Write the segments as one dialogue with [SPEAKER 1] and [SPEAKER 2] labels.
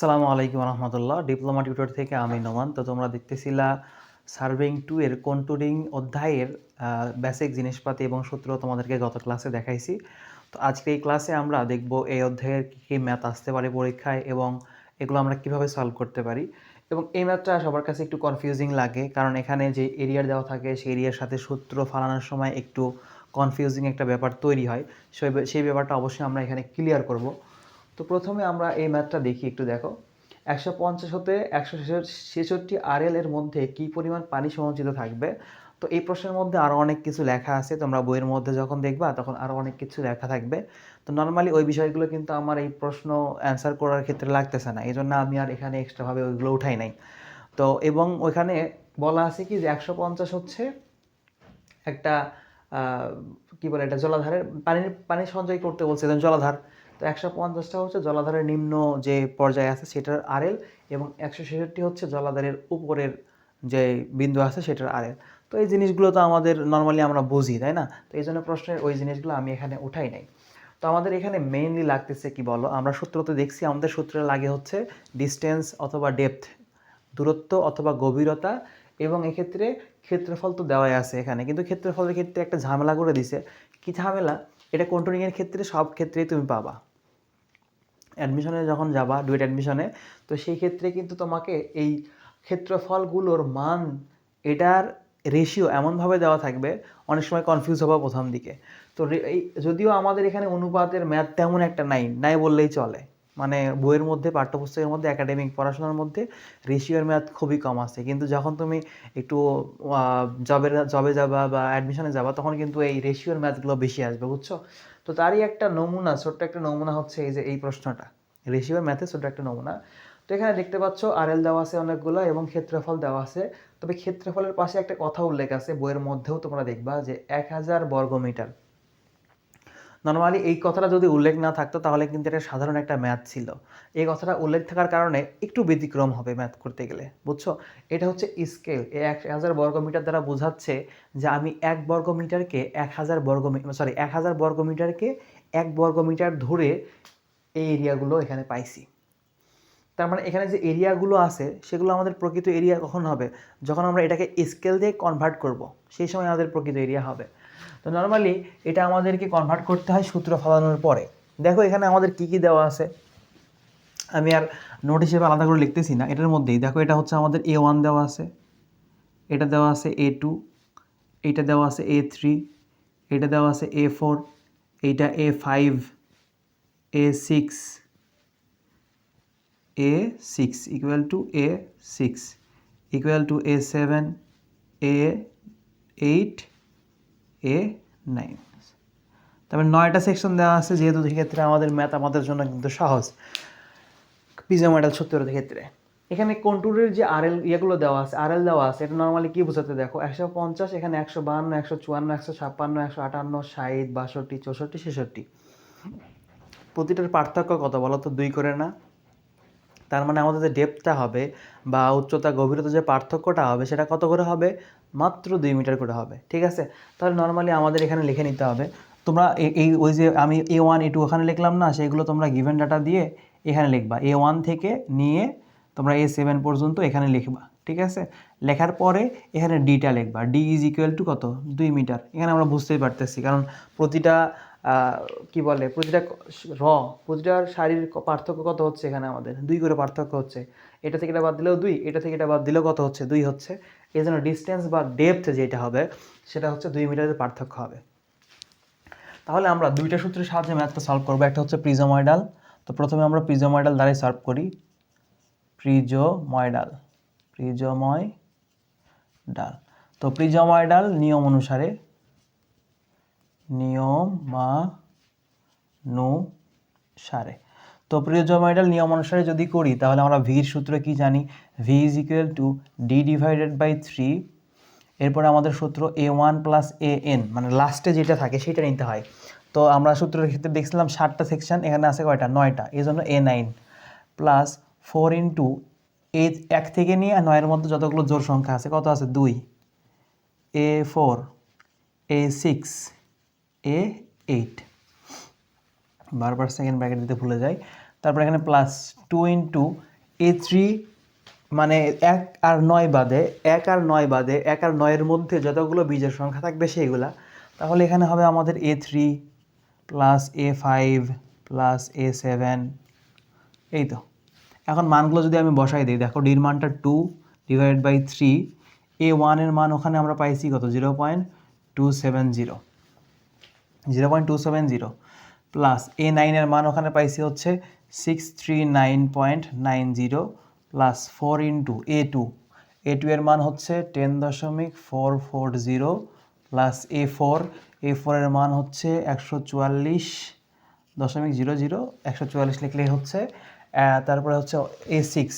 [SPEAKER 1] আসসালামু আলাইকুম রহমতুল্লাহ। Diploma tutor থেকে আমি নোমান। তো তোমরা দেখতেছিলা সার্ভিং টু এর কন্টুরিং অধ্যায়ের বেসিক জিনিসপাতি এবং সূত্র তোমাদেরকে গত ক্লাসে দেখাইছি। তো আজকে এই ক্লাসে আমরা দেখব এই অধ্যায়ের কী কী ম্যাথ আসতে পারে পরীক্ষায় এবং এগুলো আমরা কীভাবে সলভ করতে পারি। এবং এই ম্যাথটা সবার কাছে একটু কনফিউজিং লাগে, কারণ এখানে যে এরিয়ার দেওয়া থাকে, সেই এরিয়ার সাথে সূত্র ফালানোর সময় একটু কনফিউজিং একটা ব্যাপার তৈরি হয়। সেই সেই ব্যাপারটা অবশ্যই আমরা এখানে ক্লিয়ার করব। তো প্রথমে আমরা এই ম্যাথটা দেখি একটু দেখো। একশো পঞ্চাশ হতে একশো ছেষট্টি আর এর মধ্যে কি পরিমাণ পানি সঞ্চিত থাকবে? তো এই প্রশ্নের মধ্যে আরও অনেক কিছু লেখা আছে, তোমরা বইয়ের মধ্যে যখন দেখবা তখন আরও অনেক কিছু লেখা থাকবে। তো নর্মালি ওই বিষয়গুলো কিন্তু আমার এই প্রশ্ন অ্যান্সার করার ক্ষেত্রে লাগতেছে না এই জন্য আমি আর এখানে এক্সট্রাভাবে ওইগুলো উঠাই নাই। তো এবং ওইখানে বলা আছে কি যে একশো পঞ্চাশ হচ্ছে একটা কি বলে এটা জলাধারের পানির পানি সঞ্চয় করতে বলছে জলাধার। তো একশো পঞ্চাশটা হচ্ছে জলাধারের নিম্ন যে পর্যায়ে আছে সেটার আরএল এবং একশো ছেষট্টি হচ্ছে জলাধারের উপরের যে বিন্দু আছে সেটার আরএল তো এই জিনিসগুলো তো আমাদের নর্মালি আমরা বুঝি, তাই না? তো এই জন্য প্রশ্নের ওই জিনিসগুলো আমি এখানে উঠাই নাই। তো আমাদের এখানে মেইনলি লাগতেছে কি বলো? আমরা সূত্রতে দেখছি আমাদের সূত্রে লাগে হচ্ছে ডিস্টেন্স অথবা ডেপথ দূরত্ব অথবা গভীরতা এবং এক্ষেত্রে ক্ষেত্রফল তো দেওয়াই আছে এখানে। কিন্তু ক্ষেত্রফলের ক্ষেত্রে একটা ঝামেলা করে দিছে। কি ঝামেলা? এটা কন্ট্রোলিংয়ের ক্ষেত্রে সব ক্ষেত্রেই তুমি পাবা। অ্যাডমিশনে যখন যাবা ডুয়েট অ্যাডমিশনে তো সেই ক্ষেত্রে কিন্তু তোমাকে এই ক্ষেত্রফলগুলোর মান, এটার রেশিও এমনভাবে দেওয়া থাকবে, অনেক সময় কনফিউজ হবা প্রথম দিকে। তো এই, যদিও আমাদের এখানে অনুপাতের ম্যাথ তেমন একটা নাই নাই বললেই চলে। মানে বইয়ের মধ্যে, পাঠ্যপুস্তকের মধ্যে একাডেমিক পড়াশোনার মধ্যে রেশিওর ম্যাথ খুবই কম আছে। কিন্তু যখন তুমি একটু জবের জবে যাবা বা অ্যাডমিশনে যাবা, তখন কিন্তু এই রেশিওর ম্যাথগুলো বেশি আসবে, বুঝছ? তো তারই একটা নমুনা, ছোট্ট একটা নমুনা হচ্ছে এই যে এই প্রশ্নটা। রেশিওর ম্যাথে ছোট্ট একটা নমুনা। তো এখানে দেখতে পাচ্ছ আরএল দেওয়া আছে অনেকগুলো এবং ক্ষেত্রফল দেওয়া আছে। তবে ক্ষেত্রফলের পাশে একটা কথা উল্লেখ আছে, বইয়ের মধ্যেও তোমরা দেখবা যে এক হাজার বর্গমিটার নর্মালি এই কথাটা যদি উল্লেখ না থাকতো, তাহলে কিন্তু এটা সাধারণ একটা ম্যাথ ছিল। এই কথাটা উল্লেখ থাকার কারণে একটু ব্যতিক্রম হবে ম্যাথ করতে গেলে, বুঝছ? এটা হচ্ছে স্কেল এক হাজার বর্গমিটার দ্বারা বোঝাচ্ছে যে আমি এক বর্গমিটারকে এক হাজার বর্গমিটার সরি এক হাজার বর্গমিটারকে এক বর্গমিটার ধরে এই এরিয়াগুলো এখানে পাইছি। তার মানে এখানে যে এরিয়াগুলো আছে, সেগুলো আমাদের প্রকৃত এরিয়া কখন হবে? যখন আমরা এটাকে স্কেল দিয়ে কনভার্ট করব, সেই সময় আমাদের প্রকৃত এরিয়া হবে। তো নর্মালি এটা আমাদেরকে কনভার্ট করতে হয় সূত্র ফলানোর পরে। দেখো এখানে আমাদের কি কি দেওয়া আছে। আমি আর নোট হিসেবে আলাদা করে লিখতেছি না, এটার মধ্যেই। দেখো এটা হচ্ছে আমাদের এ ওয়ান দেওয়া আছে, এটা দেওয়া আছে এ টু এইটা দেওয়া আছে এ থ্রি এটা দেওয়া আছে এ ফোর এইটা A five A six A six equal to A six equal to A seven A eight A nine তারপরে নয়টা সেকশন দেওয়া আছে, যেহেতু সেক্ষেত্রে আমাদের ম্যাথ আমাদের জন্য কিন্তু সহজ। পিজা মডেল সত্তরের ক্ষেত্রে। এখানে কন্ট্রোলের যে আরএল ইয়েগুলো দেওয়া আছে আরএল দেওয়া আছে, এটা নর্মালি কী বোঝাতে দেখো? একশো পঞ্চাশ, এখানে একশো বাহান্ন, একশো চুয়ান্ন, একশো ছাপ্পান্ন, একশো আটান্ন, ষাট, বাষট্টি, চৌষট্টি, ছেষট্টি। প্রতিটার পার্থক্য কত বলো তো? দুই করে না। তার মানে আমাদের যে ডেপথটা হবে বা উচ্চতা, গভীরতা যে পার্থক্যটা হবে, সেটা কত করে হবে? মাত্র দুই মিটার করে হবে, ঠিক আছে? তাহলে নর্মালি আমাদের এখানে লিখে নিতে হবে। তোমরা এই, ওই যে আমি এ ওয়ান এ টু ওখানে লিখলাম না, সেগুলো তোমরা গিভেন ডাটা দিয়ে এখানে লিখবা। এ ওয়ান থেকে নিয়ে তোমরা এ সেভেন পর্যন্ত এখানে লিখবা, ঠিক আছে? লেখার পরে এখানে ডিটা লিখবা। ডি ইজ ইকুয়াল টু কত? দুই মিটার। এখানে আমরা বুঝতেই পারতেছি, কারণ প্রতিটা কি বলে প্রতিটা র প্রতিটার শারীর পার্থক্য কত হচ্ছে এখানে আমাদের? দুই করে পার্থক্য হচ্ছে। এটা থেকে এটা বাদ দিলেও দুই, এটা থেকে এটা বাদ দিলেও কত হচ্ছে? দুই হচ্ছে। এই জন্য ডিস্টেন্স বা ডেপথ যেটা হবে, সেটা হচ্ছে দুই মিটারের পার্থক্য হবে। তাহলে আমরা দুইটা সূত্রের সাহায্যে ম্যাথটা সলভ করব। একটা হচ্ছে প্রিজোময়ডাল তো প্রথমে আমরা প্রিজোময়ডাল দ্বারাই সলভ করি। প্রিজোময়ডাল প্রিজোময় ডাল তো প্রিজোময়ডাল নিয়ম অনুসারে নিয়মানুসারে তো প্রিজোময়ডাল নিয়ম অনুসারে যদি করি, তাহলে আমরা ভির সূত্র কি জানি? V is equal to D divided by three এরপরে আমাদের সূত্র A one plus A N মানে লাস্টে যেটা থাকে, সেটা নিতে হয়। তো আমরা সূত্রের ক্ষেত্রে দেখছিলাম ষাটটা সেকশন এখানে আছে কয়টা? নয়টা। এই জন্য A nine plus four into A এক থেকে নিয়ে আর নয়ের মধ্যে যতগুলো জোর সংখ্যা আছে, কত আছে? দুই। A four A six A eight. বারবার সেকেন্ড ব্র্যাকেট দিতে ভুলে যাই। তারপর এখানে plus two into A three মানে এক আর নয় বাদে, এক আর নয় বাদে, এক আর নয়ের মধ্যে যতগুলো বীজের সংখ্যা থাকবে সেইগুলা, তাহলে এখানে হবে আমাদের A three plus A five plus A seven এই তো। এখন মানগুলো যদি আমি বসাই দিই, দেখো ডির মানটা two divide by three A ওয়ানের মান ওখানে আমরা পাইছি কত? Zero point two seven zero zero point two seven zero plus A নাইনের মান ওখানে পাইছি হচ্ছে six three nine point nine zero plus four into A two A two এর মান হচ্ছে টেন দশমিক four four zero plus A four A ফোরের মান হচ্ছে একশো চুয়াল্লিশ দশমিক জিরো জিরো একশো চুয়াল্লিশ লিখলেই হচ্ছে তারপরে হচ্ছে এ সিক্স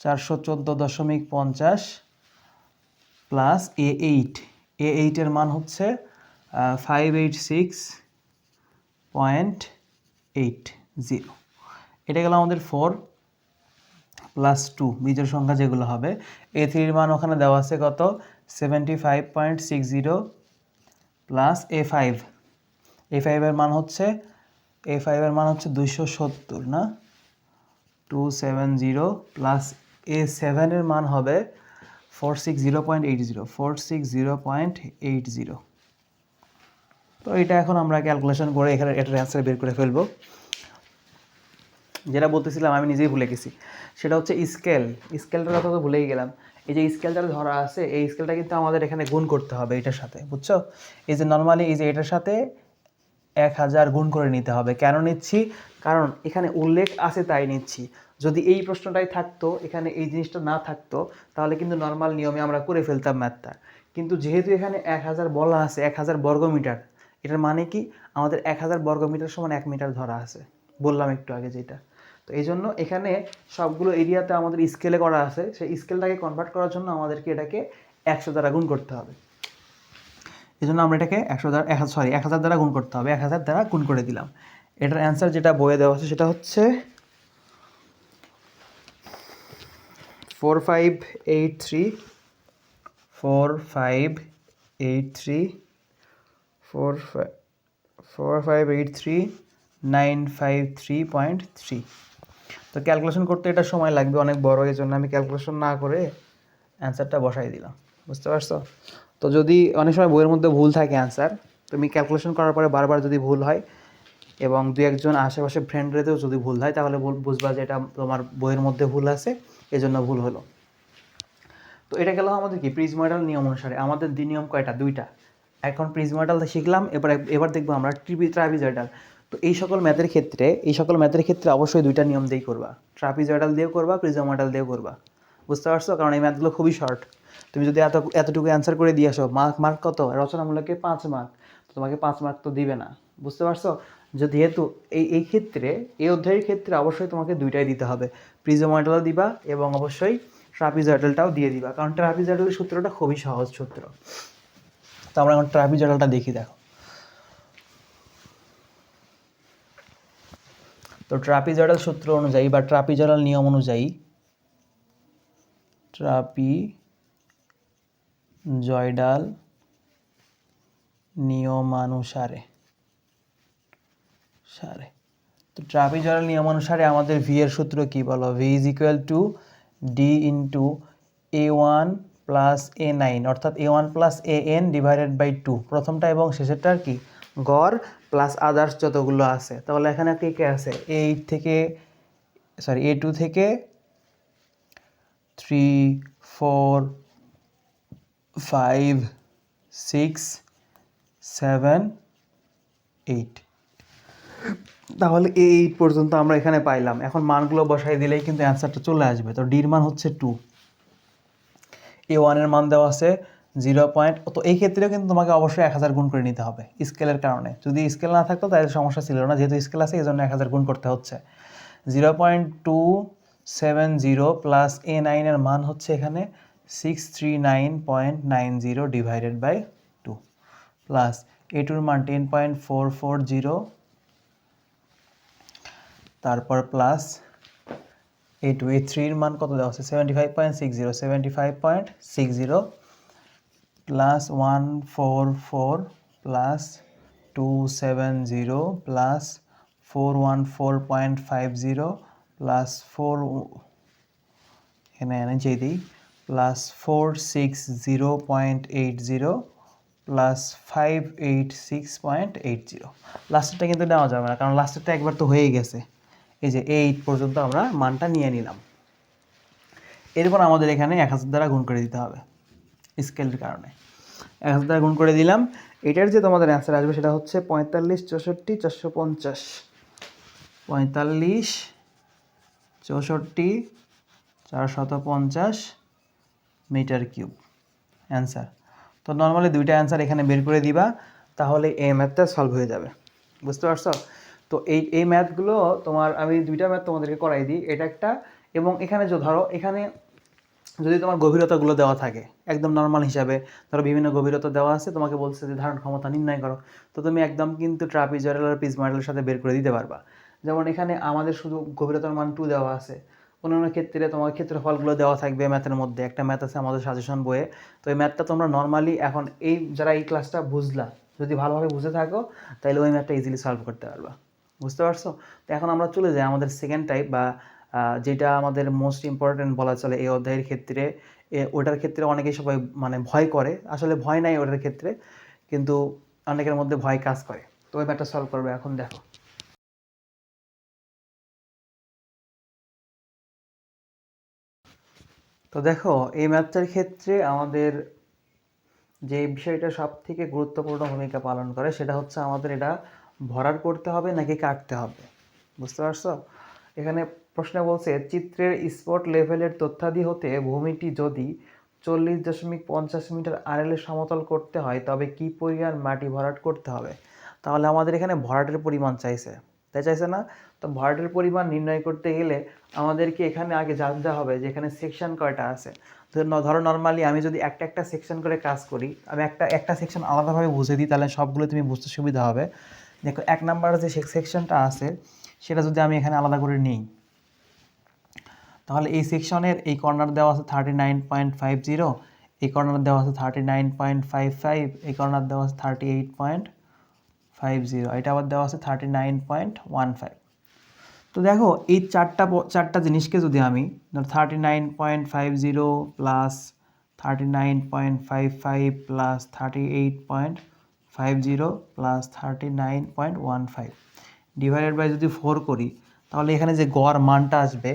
[SPEAKER 1] চারশো চোদ্দ দশমিক পঞ্চাশ প্লাস এ এইট এ এইটের মান হচ্ছে five eight six point eight zero এটা গেল আমাদের ফোর প্লাস টু বীজের সংখ্যা যেগুলো হবে। এ থ্রির মান ওখানে দেওয়া আছে কত? Seventy five point six zero plus A five A ফাইভের মান হচ্ছে এ ফাইভের মান হচ্ছে দুইশো সত্তর, না? Two seven zero plus A সেভেনের মান হবে four six zero point eight zero four six zero point eight zero তো এটা এখন আমরা ক্যালকুলেশন করে এখানে এটার অ্যান্সার বের করে ফেলব। যেটা বলতেছিলাম, আমি নিজেই ভুলে গেছি। সেটা হচ্ছে স্কেল স্কেলটার কথা তো ভুলেই গেলাম। এই যে স্কেলটা ধরা আছে, এই স্কেলটা কিন্তু আমাদের এখানে গুণ করতে হবে এটার সাথে, বুঝছ? এই যে নর্মালি এই যে এটার সাথে এক হাজার গুণ করে নিতে হবে। কেন নিচ্ছি? কারণ এখানে উল্লেখ আছে, তাই নিচ্ছি। যদি এই প্রশ্নটাই থাকতো, এখানে এই জিনিসটা না থাকতো, তাহলে কিন্তু নর্মাল নিয়মে আমরা করে ফেলতাম ম্যাথটা কিন্তু যেহেতু এখানে এক হাজার বলা আছে, এক হাজার বর্গমিটার এটার মানে কি? আমাদের এক হাজার বর্গমিটার সমান এক মিটার ধরা আছে। বললাম একটু আগে যেটা। তো এই জন্য এখানে সবগুলো এরিয়াতে আমাদের স্কেলে করা আছে। সেই স্কেলটাকে কনভার্ট করার জন্য আমাদেরকে এটাকে একশো দ্বারা গুণ করতে হবে। এই জন্য আমরা এটাকে একশো দ্বারা, এক সরি এক হাজার দ্বারা গুণ করতে হবে। এক হাজার দ্বারা গুণ করে দিলাম। এটার অ্যান্সার যেটা বয়ে দেওয়া আছে সেটা হচ্ছে four five eight three four five eight three four four five eight three nine five three point three তো ক্যালকুলেশন করতে এটা সময় লাগবে অনেক বড় এই জন্য আমি ক্যালকুলেশন না করে অ্যান্সারটা বসাই দিলাম। বুঝতে পারছ? তো যদি অনেক সময় বইয়ের মধ্যে ভুল থাকে অ্যান্সার তুমি ক্যালকুলেশন করার পরে বারবার যদি ভুল হয় এবং দু একজন আশেপাশে ফ্রেন্ডরেতেও যদি ভুল হয়, তাহলে বুঝবা যে এটা তোমার বইয়ের মধ্যে ভুল আছে, এজন্য ভুল হলো। তো এটা গেল আমাদের কি? প্রিজ মডেল নিয়ম অনুসারে। আমাদের নিয়ম কয়টা? দুইটা। এখন প্রিজ মডেল শিখলাম, এবার এবার দেখব আমরা ট্রিপি ট্রাপিজয়েডাল তো এই সকল ম্যাথের ক্ষেত্রে, এই সকল ম্যাথের ক্ষেত্রে অবশ্যই দুইটা নিয়ম দিয়েই করবা। ট্রাপিজয়েডাল দিয়েও করবা প্রিজম মডেল দিয়েও করবা। বুঝতে পারছ? কারণ এই ম্যাথগুলো খুবই শর্ট তুমি যদি এত এতটুকু অ্যান্সার করে দিয়ে আসো মার্ক মার্ক কত? রচনামূলকে পাঁচ মার্ক তো তোমাকে পাঁচ মার্ক তো দিবে না। বুঝতে পারছ? যেহেতু এই এই ক্ষেত্রে, এই অধ্যায়ের ক্ষেত্রে অবশ্যই তোমাকে দুইটাই দিতে হবে। প্রিজম মডেলও দিবা এবং অবশ্যই ট্রাপিজয়েডালটাও দিয়ে দিবা। কারণ ট্রাপিজয়েডালের সূত্রটা খুবই সহজ সূত্র। তো আমরা এখন ট্রাপিজয়েডালটা দেখি, দেখো। তো ট্রাপিজয়েডাল সূত্র অনুযায়ী বা ট্রাপিজয়েডাল নিয়ম অনুযায়ী ট্রাপি জয়ডাল নিয়মানুসারে, সারে। তো ট্রাপিজয়েডাল নিয়মানুসারে আমাদের ভি এর সূত্র কি বলো? V is equal to D into A one plus A nine অর্থাৎ A one plus A N divided by two প্রথমটা এবং শেষেরটার কি? গড় প্লাস আদার্স যতগুলো আছে। তাহলে এখানে কে কে আছে? এ এইট থেকে সরি এ টু থেকে three four five six seven eight তাহলে এই এইট পর্যন্ত আমরা এখানে পাইলাম। এখন মানগুলো বসাই দিলেই কিন্তু অ্যান্সারটা চলে আসবে। তো ডির মান হচ্ছে টু এ ওয়ানের মান দেওয়া আছে জিরো পয়েন্ট তো এই ক্ষেত্রেও কিন্তু তোমাকে অবশ্যই এক হাজার গুণ করে নিতে হবে স্কেলের কারণে। যদি স্কেল না থাকতো, তাহলে সমস্যা ছিল না, যেহেতু স্কেল আছে এই জন্য এক হাজার গুণ করতে হচ্ছে। Zero point two seven zero plus A নাইনের মান হচ্ছে এখানে six three nine point nine zero divided by two plus A টুর মান ten point four four zero তারপর প্লাস এ টু এ থ্রির মান কত দেওয়া আছে seventy five point six zero seventy five point six zero plus one four four plus two seven zero plus four one four point five zero plus four এখানে নিচে দিই plus four six zero point eight zero plus five eight six point eight zero লাস্টেরটা কিন্তু নেওয়া যাবে না, কারণ লাস্টেরটা একবার তো হয়েই গেছে। এই যে এইট পর্যন্ত আমরা মানটা নিয়ে নিলাম। এরপর আমাদের এখানে এক হাজার দ্বারা গুণ করে দিতে হবে স্কেলের কারণে। এক হাজার দ্বারা গুণ করে দিলাম। এটার যে তোমাদের অ্যান্সার আসবে সেটা হচ্ছে পঁয়তাল্লিশ, চৌষট্টি, চারশো পঞ্চাশ। পঁয়তাল্লিশ, চৌষট্টি, চারশত পঞ্চাশ মিটার কিউব। অ্যান্সার তো নর্মালি দুইটা অ্যান্সার এখানে বের করে দিবা, তাহলে এই ম্যাথটা সলভ হয়ে যাবে। বুঝতে পারছ? তো এই এই ম্যাথগুলো তোমার, আমি দুইটা ম্যাথ তোমাদেরকে করাই দিই। এটা একটা, এবং এখানে যে ধরো, এখানে যদি তোমার গভীরতাগুলো দেওয়া থাকে, একদম নর্মাল হিসাবে, ধরো বিভিন্ন গভীরতা দেওয়া আছে, তোমাকে বলছে যে ধারণ ক্ষমতা নির্ণয় করো। তো তুমি একদম কিন্তু ট্রাপিজয়েডাল আর পিজময়েডালের সাথে বের করে দিতে পারবা। যেমন এখানে আমাদের শুধু গভীরতার মান টু দেওয়া আছে। অন্যান্য ক্ষেত্রে তোমার ক্ষেত্রফলগুলো দেওয়া থাকবে ম্যাথের মধ্যে। একটা ম্যাথ আছে আমাদের সাজেশন বইয়ে। তো এই ম্যাথটা তোমরা নর্মালি এখন এই, যারা এই ক্লাসটা বুঝলা, যদি ভালোভাবে বুঝে থাকো তাহলে ওই ম্যাথটা ইজিলি সলভ করতে পারবা। বুঝতে পারছ? তো এখন আমরা চলে যাই আমাদের সেকেন্ড টাইপ বা যেটা আমাদের মোস্ট ইম্পর্ট্যান্ট বলা চলে এই অধ্যায়ের ক্ষেত্রে। ওটার ক্ষেত্রে অনেকেই সবাই মানে ভয় করে। আসলে ভয় নাই ওটার ক্ষেত্রে, কিন্তু অনেকের মধ্যে ভয় কাজ করে। তো ওই ম্যাথটা সলভ করবে এখন, দেখো। তো দেখো, এই ম্যাথটার ক্ষেত্রে আমাদের যে বিষয়টা সব থেকে গুরুত্বপূর্ণ ভূমিকা পালন করে, সেটা হচ্ছে আমাদের এটা ভরাট করতে হবে নাকি কাটতে হবে? বুঝতে পারছ? এখানে প্রশ্নে বলছে, চিত্রের স্পট লেভেলের তথ্যাদি হতে ভূমিটি যদি চল্লিশ দশমিক পঞ্চাশ মিটার আড়ালে সমতল করতে হয়, তবে কি পরিমাণ মাটি ভরাট করতে হবে? তাহলে আমাদের এখানে ভরাটের পরিমাণ চাইছে। তাই চাইছে না? তো ভরাটের পরিমাণ নির্ণয় করতে গেলে আমাদেরকে এখানে আগে জানতে হবে যে এখানে সেকশন কয়টা আছে। ধরো নর্মালি আমি যদি একটা একটা সেকশন করে কাজ করি, আমি একটা একটা সেকশন আলাদাভাবে বুঝে দিই, তাহলে সবগুলো তুমি বুঝতে সুবিধা হবে। দেখো, এক নাম্বার যে সেকশনটা আছে, সেটা যদি আমি এখানে আলাদা করে নিই, তাহলে এই সেকশনের এই কর্নার দেওয়া আছে thirty nine point five zero এই কর্নার দেওয়া আছে thirty nine point five five এই কর্নার দেওয়া আছে thirty eight point five zero এটা আবার দেওয়া আছে thirty nine point one five তো দেখো, এই চারটা চারটা জিনিসকে যদি আমি thirty nine point five zero plus thirty nine point five five plus thirty eight point five zero plus thirty nine point one five divided by যদি ফোর করি, তাহলে এখানে যে গড় মানটা আসবে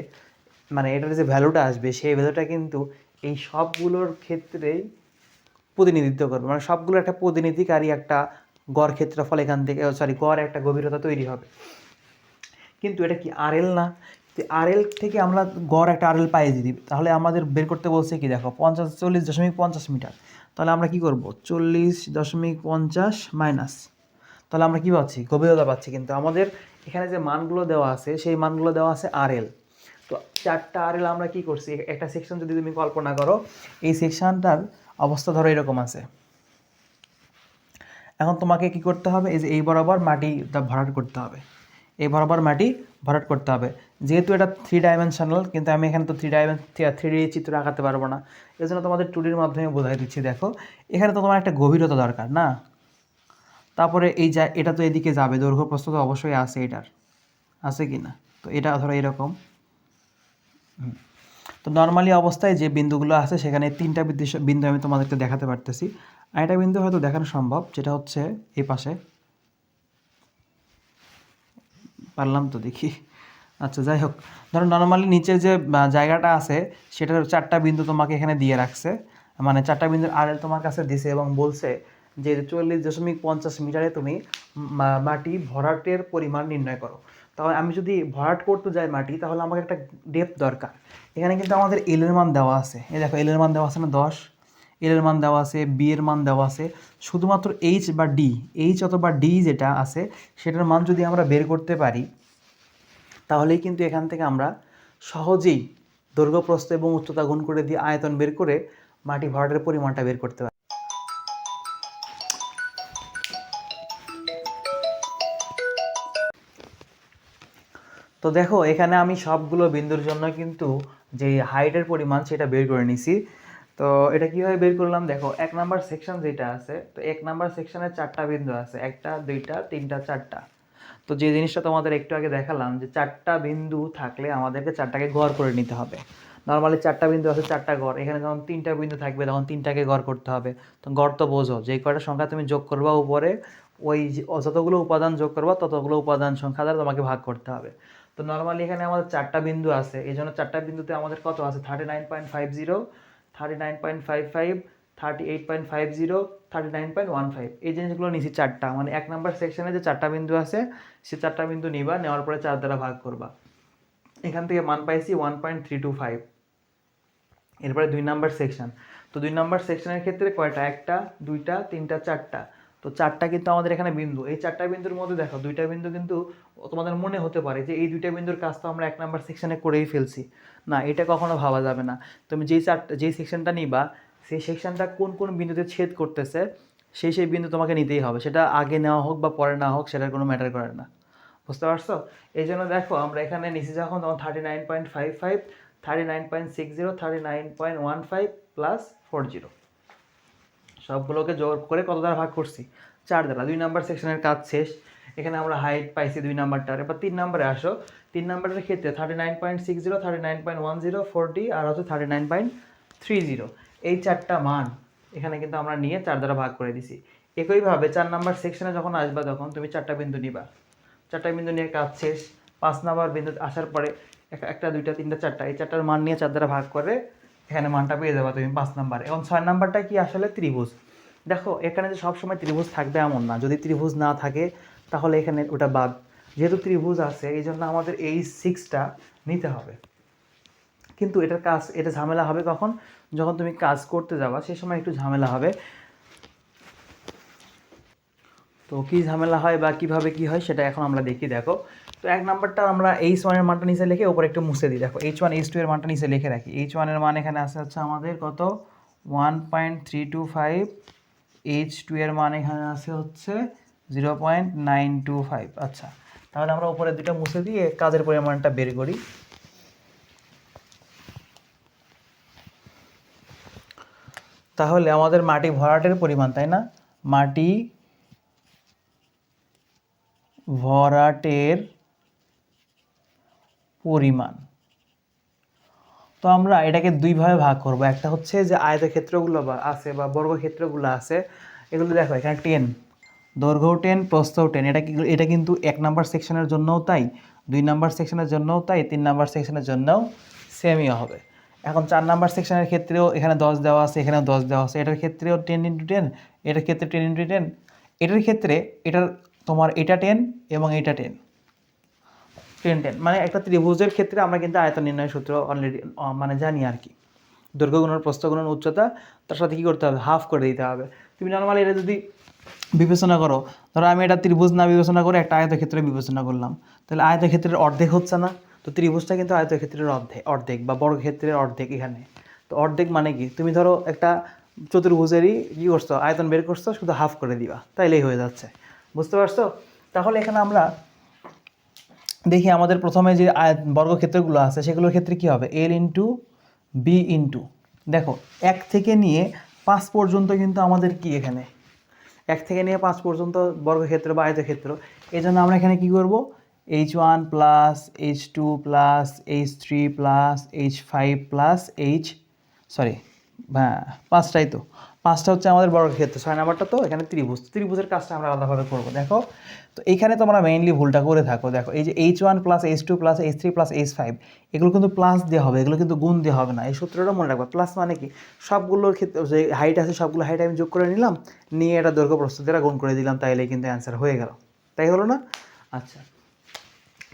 [SPEAKER 1] মানে এটার যে ভ্যালুটা আসবে, সেই ভ্যালুটা কিন্তু এই সবগুলোর ক্ষেত্রেই প্রতিনিধিত্ব করবে। মানে সবগুলো একটা প্রতিনিধিকারী একটা গড় ক্ষেত্রফল এখান থেকে সরি গড় একটা গভীরতা তৈরি হবে। কিন্তু এটা কি আরএল না? আরএল থেকে আমরা গড় একটা আরএল পাই যদি, তাহলে আমাদের বের করতে বলছে কি, দেখো, পঞ্চাশ চল্লিশ দশমিক পঞ্চাশ মিটার। তাহলে আমরা কি করব? চল্লিশ দশমিক পঞ্চাশ মাইনাস। তাহলে আমরা কি পাচ্ছি? গভীরতা পাচ্ছি কিন্তু। আমাদের এখানে যে মানগুলো দেওয়া আছে, সেই মানগুলো দেওয়া আছে আরএল তো চারটা আরএল আমরা কি করছি? একটা সেকশন যদি তুমি কল্পনা করো, এই সেকশনটার অবস্থা ধরো এরকম আছে। এখন তোমাকে কি করতে হবে? এই যে এই বরাবর মাটিটা ভরাট করতে হবে। এই বরাবর মাটি ভরাট করতে হবে। যেহেতু এটা থ্রি ডাইমেনশনাল কিন্তু আমি এখানে তো থ্রি ডাইমেন থ্রি চিত্র আঁকাতে পারব না। এই জন্য তোমাদের টু ডির মাধ্যমে বোঝাই দিচ্ছি, দেখো। এখানে তো তোমার একটা গভীরতা দরকার, না? তারপরে এই যা এটা তো এদিকে যাবে, দৈর্ঘ্য প্রস্থ তো অবশ্যই আছে এটার। আছে কি না? তো এটা ধরো এরকম। তো নর্মালি অবস্থায় যে বিন্দুগুলো আছে, সেখানে তিনটা বিন্দু আমি তোমাদেরকে দেখাতে পারতেছি। আর একটা বিন্দু হয়তো দেখানো সম্ভব, যেটা হচ্ছে এই পাশে। পারলাম তো দেখি। আচ্ছা যাই হোক। ধরো নর্মালি নিচে যে জায়গাটা আছে, সেটার চারটা বিন্দু তোমাকে এখানে দিয়ে রাখছে। মানে চারটা বিন্দুর আড়েল তোমার কাছে দিছে এবং বলছে যে চল্লিশ দশমিক পঞ্চাশ মিটারে তুমি মাটি ভরাটের পরিমাণ নির্ণয় করো। তাহলে আমি যদি ভরাট করতে যাই মাটি, তাহলে আমাকে একটা ডেপথ দরকার। এখানে কিন্তু আমাদের এলের মান দেওয়া আছে। এই দেখো এলের মান দেওয়া আছে না দশ? এলের মান দেওয়া আছে বি এর মান দেওয়া আছে। শুধুমাত্র এইচ বা ডি এইচ অথবা ডি যেটা আছে, সেটার মান যদি আমরা বের করতে পারি তাহলেই কিন্তু এখান থেকে আমরা সহজেই দৈর্ঘ্য, প্রস্থ এবং উচ্চতা গুণ করে দিয়ে আয়তন বের করে মাটি ভরাটের পরিমাণটা বের করতে পারি। তো দেখো, এখানে আমি সবগুলো বিন্দুর জন্য কিন্তু যে হাইটের পরিমাণ সেটা বের করে নিছি। তো এটা কীভাবে বের করলাম? দেখো, এক নাম্বার সেকশন যেটা আছে, তো এক নাম্বার সেকশনে চারটা বিন্দু আছে, একটা, দুইটা, তিনটা, চারটা। তো যে জিনিসটা তোমাদের একটু আগে দেখালাম যে চারটা বিন্দু থাকলে আমাদেরকে চারটাকে গড় করে নিতে হবে। নর্মালি চারটা বিন্দু আছে, চারটা গড়। এখানে যখন তিনটা বিন্দু থাকবে, তখন তিনটাকে গড় করতে হবে। তো গড় তো বোঝো, যে কয়টা সংখ্যা তুমি যোগ করবা উপরে, ওই যতগুলো উপাদান যোগ করবা, ততগুলো উপাদান সংখ্যা দ্বারা তোমাকে ভাগ করতে হবে। তো নর্মালি এখানে আমাদের চারটা বিন্দু আছে। এই জন্য চারটা বিন্দুতে আমাদের কত আছে? Thirty nine point five zero thirty nine point five five thirty eight point five zero thirty nine point one five এই জিনিসগুলো নিচ্ছি চারটা মানে এক নাম্বার সেকশনে যে চারটা বিন্দু আছে, সে চারটা বিন্দু নিবা, নেওয়ার পরে চার দ্বারা ভাগ করবা। এখান থেকে মান পাইছি one point three two five এরপরে দুই নাম্বার সেকশন তো দুই নাম্বার সেকশনের ক্ষেত্রে কয়টা? একটা, দুইটা, তিনটা, চারটা। তো চারটা কিন্তু আমাদের এখানে বিন্দু। এই চারটা বিন্দুর মধ্যে দেখো, দুইটা বিন্দু কিন্তু তোমাদের মনে হতে পারে যে এই দুইটা বিন্দুর কাজ তো আমরা এক নাম্বার সেকশনে করেই ফেলছি। না, এটা কখনো ভাবা যাবে না। তুমি যেই চারটা যেই সেকশনটা নিবা সেই সেকশনটা কোন কোন বিন্দুতে ছেদ করতেছে, সেই সেই বিন্দু তোমাকে নিতেই হবে। সেটা আগে নেওয়া হোক বা পরে নেওয়া হোক, সেটার কোনো ম্যাটার করে না। বুঝতে পারছ? এই জন্য দেখো, আমরা এখানে নিচে যখন তখন thirty nine point five five thirty nine point six zero thirty nine point one five plus four zero সবগুলোকে জোর করে কত দ্বারা ভাগ করছি? চার দ্বারা। দুই নাম্বার সেকশনের কাজ শেষ। এখানে আমরা হাইট পাইছি দুই নাম্বারটার এবার তিন নাম্বারে আসো। তিন নাম্বারের ক্ষেত্রে thirty nine point six zero thirty nine point one zero forty আর হচ্ছে thirty nine point three zero এই চারটা মান এখানে কিন্তু আমরা নিয়ে চার দ্বারা ভাগ করে দিছি। একইভাবে চার নাম্বার সেকশনে যখন আসবা তখন তুমি চারটা বিন্দু নিবা। চারটা বিন্দু নিয়ে কাজ শেষ। পাঁচ নাম্বার বিন্দু আসার পরে একটা, দুইটা, তিনটা, চারটা, এই চারটার মান নিয়ে চার দ্বারা ভাগ করে এখানে মানটা পেয়ে যাবা তুমি পাঁচ নাম্বারে। এবং ছয় নাম্বারটা কি আসলে ত্রিভুজ? দেখো, এখানে যে সবসময় ত্রিভুজ থাকবে এমন না। যদি ত্রিভুজ না থাকে, তাহলে এখানে ওটা বাদ। যেহেতু ত্রিভুজ আছে এই জন্য আমাদের এই সিক্সটা নিতে হবে। কিন্তু এটার কাজ, এটা ঝামেলা হবে কখন? যখন তুমি কাজ করতে যাবা সেই সময় একটু ঝামেলা হবে। তো কী ঝামেলা হয় বা কীভাবে কি হয়, সেটা এখন আমরা দেখি, দেখো। তো এক নাম্বারটা আমরা এইচ ওয়ানের মানটা নিচে লিখে ওপরে একটু মুছে দিই। দেখো এইচ ওয়ান এইচ টু এর মানটা নিচে লিখে রাখি। এইচ ওয়ানের মান এখানে আছে হচ্ছে আমাদের কত? One point three two five H two এর মান এখানে আছে হচ্ছে zero point nine two five আচ্ছা তাহলে আমরা উপরে দুটো মুছে দিয়ে কাজের পরিমাণটা বের করি। তাহলে আমাদের মাটি ভরাটের পরিমাণ, তাই না? মাটি ভরাটের পরিমাণ। তো আমরা এটাকে দুইভাবে ভাগ করব। একটা হচ্ছে যে আয়তক্ষেত্রগুলো বা আছে বা বর্গক্ষেত্রগুলো আছে, এগুলো দেখো এখানে টেন দৈর্ঘ্য টেন প্রস্থ টেন এটা এটা কিন্তু এক নাম্বার সেকশনের জন্যও তাই, দুই নাম্বার সেকশনের জন্যও তাই, তিন নাম্বার সেকশনের জন্যও সেমই হবে। এখন চার নাম্বার সেকশনের ক্ষেত্রেও এখানে দশ দেওয়া আছে, এখানেও দশ দেওয়া আছে। এটার ক্ষেত্রেও টেন ইন্টু টেন এটার ক্ষেত্রে টেন ইন্টু টেন এটার ক্ষেত্রে এটার তোমার এটা টেন এবং এটা টেন টেন টেন মানে একটা ত্রিভুজের ক্ষেত্রে আমরা কিন্তু আয়তন নির্ণয় সূত্র অলরেডি মানে জানি আর কি। দৈর্ঘ্য গুণন প্রস্থ গুণন উচ্চতা, তার সাথে কী করতে হবে? হাফ করে দিতে হবে। তুমি নর্মালি এটা যদি বিবেচনা করো, ধরো আমি এটা ত্রিভুজ না বিবেচনা করে একটা আয়তক্ষেত্রে বিবেচনা করলাম। তাহলে আয়তক্ষেত্রের অর্ধেক হচ্ছে না। তো ত্রিভুজটা কিন্তু আয়তক্ষেত্রের অর্ধেক অর্ধেক বা বর্গক্ষেত্রের অর্ধেক এখানে। তো অর্ধেক মানে কি? তুমি ধরো একটা চতুর্ভুজেরই কী করছ, আয়তন বের করছ, শুধু হাফ করে দিবা, তাইলেই হয়ে যাচ্ছে। বুঝতে পারছ? তাহলে এখানে আমরা দেখি আমাদের প্রথমে যে বর্গক্ষেত্রগুলো আছে, সেগুলোর ক্ষেত্রে কি হবে? এল ইন্টু বি ইন্টু দেখো, এক থেকে নিয়ে পাঁচ পর্যন্ত কিন্তু আমাদের কি এখানে? এক থেকে নিয়ে পাঁচ পর্যন্ত বর্গক্ষেত্র বা আয়তক্ষেত্র। এই জন্য আমরা এখানে কি করব? H one plus H two plus H three plus H five plus H sorry হ্যাঁ পাঁচটাই তো। পাঁচটা হচ্ছে আমাদের বর্গক্ষেত্র ছয় নাম্বারটা তো এখানে ত্রিভুজ। ত্রিভুজের কাজটা আমরা আলাদাভাবে করব। দেখো, তো এইখানে তোমরা মেইনলি ভুলটা করে থাকো। দেখো, এই যে H one plus H two plus H three plus H five এগুলো কিন্তু প্লাস দেওয়া হবে, এগুলো কিন্তু গুণ দেওয়া হবে না। এই সূত্রটা মনে রাখবে। প্লাস মানে কি? সবগুলোর ক্ষেত্রে, যে হাইট আছে, সবগুলো হাইট আমি যোগ করে নিলাম, নিয়ে এটা দৈর্ঘ্য প্রস্তুতিটা গুণ করে দিলাম তাইলে কিন্তু অ্যান্সার হয়ে গেল। তাই হলো না? আচ্ছা।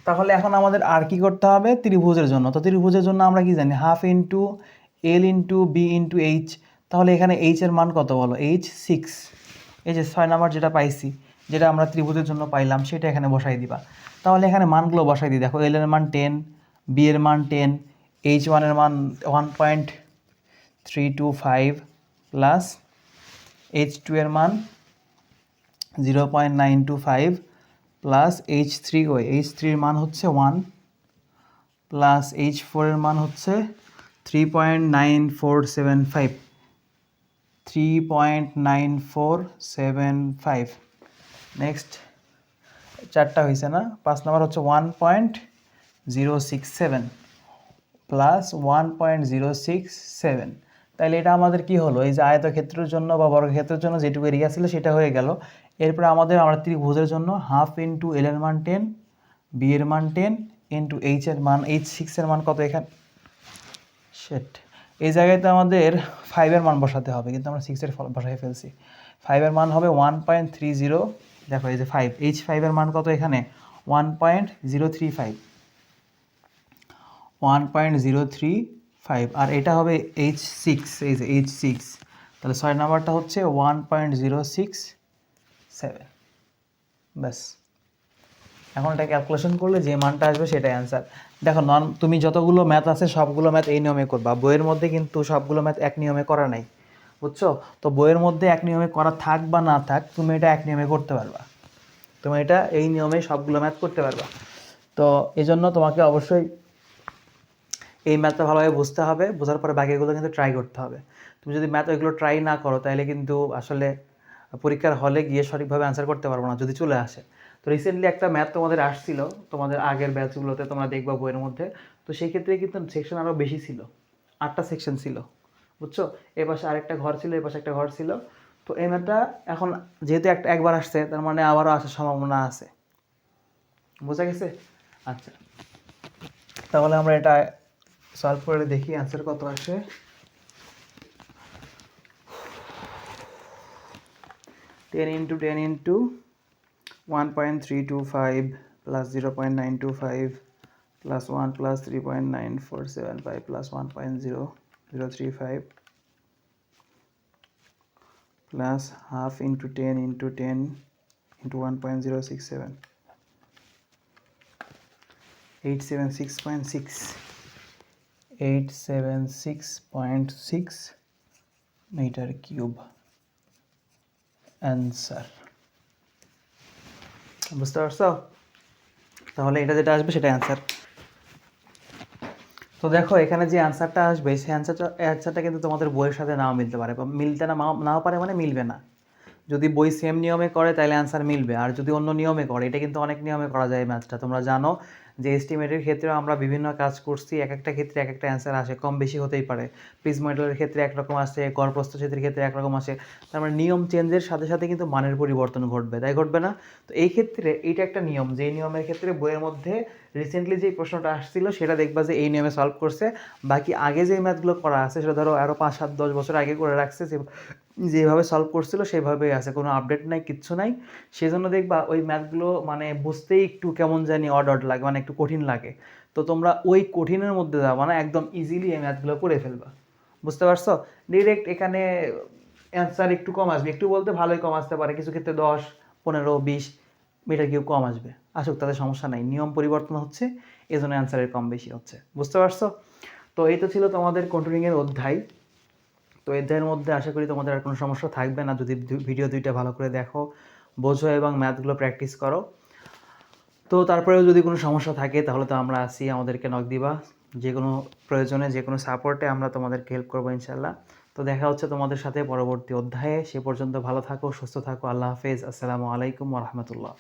[SPEAKER 1] তাহলে এখন আমাদের আর কি করতে হবে? ত্রিভুজের জন্য। তো ত্রিভুজের জন্য আমরা কি জানি? Half into L into B into H তাহলে এখানে এইচ এর মান কত বলো? এইচ সিক্স এই যে ছয় নাম্বার যেটা পাইছি, যেটা আমরা ত্রিভুজের জন্য পাইলাম, সেটা এখানে বসাই দিবা। তাহলে এখানে মানগুলো বসাই দিই। দেখো এল এর মান টেন বি এর মান টেন এইচ ওয়ানের মান one point three two five plus H two এর মান zero point nine two five plus H three ওই এইচ থ্রির মান হচ্ছে ওয়ান প্লাস এইচ ফোরের মান হচ্ছে three point nine four seven five three point nine four seven five next চারটা হয়েছে না? পাঁচ নাম্বার হচ্ছে one point zero six seven plus one point zero six seven তাহলে এটা আমাদের কি হলো? এই যে আয়তক্ষেত্রের জন্য বা বর্গক্ষেত্রের জন্য যেটুকু এরিয়া ছিল সেটা হয়ে গেল। এরপরে আমাদের আমরা ত্রিভুজের জন্য হাফ ইন্টু এল এর মান টেন বি এর মান টেন ইন্টু এইচ এর মান এইচ সিক্সের মান কত এখানে? সেট এই জায়গায় তো আমাদের ফাইভের মান বসাতে হবে, কিন্তু আমরা সিক্সের বসাই ফেলছি। ফাইভের মান হবে ওয়ান পয়েন্ট থ্রি জিরো দেখো এই যে ফাইভ এইচ ফাইভের মান কত এখানে? One point zero three five one point zero three five আর এটা হবে এইচ সিক্স এই যে এইচ সিক্স তাহলে ছয় নাম্বারটা হচ্ছে one point zero six seven ব্যাস। এখন এটা ক্যালকুলেশন করলে যে মানটা আসবে সেটাই অ্যান্সার দেখো নন তুমি যতগুলো ম্যাথ আছে, সবগুলো ম্যাথ এই নিয়মে করবা। বইয়ের মধ্যে কিন্তু সবগুলো ম্যাথ এক নিয়মে করা নাই, বুঝছ? তো বইয়ের মধ্যে এক নিয়মে করা থাক বা না থাক, তুমি এটা এক নিয়মে করতে পারবা। তুমি এটা এই নিয়মে সবগুলো ম্যাথ করতে পারবা। তো এই জন্য তোমাকে অবশ্যই এই ম্যাথটা ভালোভাবে বুঝতে হবে। বোঝার পরে বাকিগুলো কিন্তু ট্রাই করতে হবে। তুমি যদি ম্যাথ ওইগুলো ট্রাই না করো, তাহলে কিন্তু আসলে পরীক্ষার হলে গিয়ে সঠিকভাবে অ্যান্সার করতে পারব না, যদি চলে আসে। তো রিসেন্টলি একটা ম্যাথ তোমাদের আসছিল, তোমাদের আগের ব্যাচগুলোতে তোমরা দেখবা বইয়ের মধ্যে। তো সেই ক্ষেত্রে কিন্তু সেকশন আরও বেশি ছিল, আটটা সেকশন ছিল, বুঝছ? এ পাশে আরেকটা ঘর ছিল, এ পাশে একটা ঘর ছিল। তো এই ম্যাথটা এখন যেহেতু একটা একবার আসছে, তার মানে আবারও আসার সম্ভাবনা আছে। বোঝা গেছে? আচ্ছা তাহলে আমরা এটা সলভ করে দেখি অ্যান্সার কত আসে। 10 into 10 into 1.325 plus 0 0.925 plus 1 plus 3.9475 plus 1.0035 plus half into 10 into 10 into 1.067 876.6 876.6 meter cube. Answer বুঝতে পারছ? তাহলে এটা যেটা আসবে সেটা অ্যান্সার তো দেখো, এখানে যে অ্যান্সারটা আসবে, সেই অ্যান্সারটা অ্যান্সারটা কিন্তু তোমাদের বইয়ের সাথে নাও মিলতে পারে। বা মিলতে না, নাও- পারে মানে মিলবে না। যদি বই সেম নিয়মে করে, তাহলে অ্যান্সার মিলবে। আর যদি অন্য নিয়মে করে, এটা কিন্তু অনেক নিয়মে করা যায় ম্যাথটা তোমরা জানো যে এস্টিমেটের ক্ষেত্রেও আমরা বিভিন্ন কাজ করছি এক একটা ক্ষেত্রে এক একটা অ্যান্সার আসে, কম বেশি হতেই পারে। প্রিজ মডেলের ক্ষেত্রে একরকম আসে, গড় প্রস্থচ্ছেদের ক্ষেত্রে একরকম আসে। তার মানে নিয়ম চেঞ্জের সাথে সাথে কিন্তু মানের পরিবর্তন ঘটবে, তাই ঘটবে না? তো এই ক্ষেত্রে এইটা একটা নিয়ম, যে নিয়মের ক্ষেত্রে বইয়ের মধ্যে রিসেন্টলি যে প্রশ্নটা আসছিল, সেটা দেখবা যে এই নিয়মে সলভ করছে। বাকি আগে যে ম্যাথগুলো করা আছে, সেটা ধরো আরও পাঁচ, সাত, দশ বছর আগে করে রাখছে যেভাবে সলভ করছিল সেভাবেই আছে, কোনো আপডেট নাই, কিচ্ছু নাই। সেজন্য দেখবা ওই ম্যাথগুলো মানে বুঝতেই একটু কেমন জানি অড অড লাগে মানে একটু কঠিন লাগে। তো তোমরা ওই কঠিনের মধ্যে যাবা না একদম ইজিলি এই ম্যাথগুলো করে ফেলবা। বুঝতে পারছ? ডিরেক্ট এখানে অ্যান্সার একটু কম আসবে, একটু বলতে ভালোই কম আসতে পারে। কিছু ক্ষেত্রে দশ, পনেরো, বিশ মিটার কেউ কম আসবে। আসুক তাদের সমস্যা নাই। নিয়ম পরিবর্তন হচ্ছে এই জন্য অ্যান্সারের কম বেশি হচ্ছে। বুঝতে পারছ? তো এই তো ছিল তোমাদের কন্ট্রোলিংয়ের অধ্যায়। তো এদের মধ্যে আশা করি তোমাদের আর কোনো সমস্যা থাকবে না। যদি ভিডিও দুইটা ভালো করে দেখো, বোঝো এবং ম্যাথগুলো প্র্যাকটিস করো। তো তারপরেও যদি কোনো সমস্যা থাকে, তাহলে তো আমরা আসি আমাদেরকে নক দিবা। যে কোনো প্রয়োজনে, যে কোনো সাপোর্টে আমরা তোমাদেরকে হেল্প করব ইনশাল্লাহ তো দেখা হচ্ছে তোমাদের সাথে পরবর্তী অধ্যায়ে। সে পর্যন্ত ভালো থাকো, সুস্থ থাকো। আল্লাহ হাফেজ। আসসালামু আলাইকুম রহমতুল্লাহ।